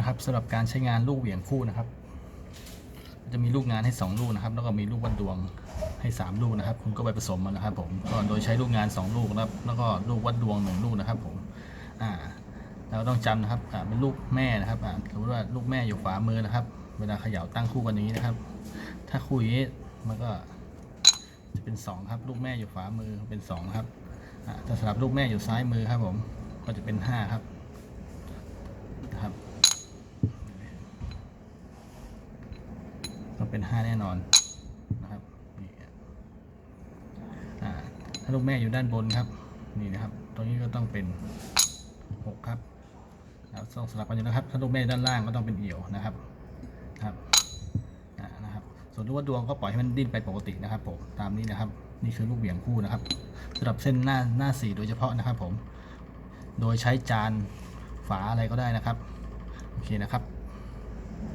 นะครับสำหรับการใช้งานลูกเหวี่ยงคู่นะครับ จะมีลูกงานให้ 2 ลูกนะครับ แล้วก็มีลูกวัดดวงให้ 3 ลูกนะครับ คุณก็ไปผสมมันนะครับ ผมก็โดยใช้ลูกงาน 2 ลูกนะครับแล้วก็ลูกวัดดวงหนึ่งลูกนะครับ ผมอ่าเราต้องจำนะครับอ่าเป็นลูกแม่นะครับอ่าสมมติว่าลูกแม่อยู่ขวามือนะครับ เวลาเขย่าตั้งคู่กันอย่างนี้นะครับ ถ้าคู่นี้มันก็จะเป็น 2 ครับ ลูกแม่อยู่ขวามือเป็น2ครับอ่าแต่สำหรับลูกแม่อยู่ซ้ายมือครับผมก็จะเป็น 5 ครับ ต้อง เป็น 5 แน่นอนนะครับนี่ถ้าลูกแม่อยู่ด้านบนครับ นี่นะครับ ตรงนี้ก็ต้องเป็น 6 ครับแล้วต้องสลับกันอยู่นะครับ ถ้าลูกแม่ด้านล่างก็ต้องเป็นเอี่ยวนะครับครับนะครับ ส่วนลูกวัดดวงก็ปล่อยให้มันดิ้นไปปกตินะครับผมตามนี้นะครับ นี่คือลูกเหวี่ยงคู่นะครับสำหรับเส้นหน้าหน้าสี่โดยเฉพาะนะครับผม โดยใช้จานฝาอะไรก็ได้นะครับ โอเคนะครับ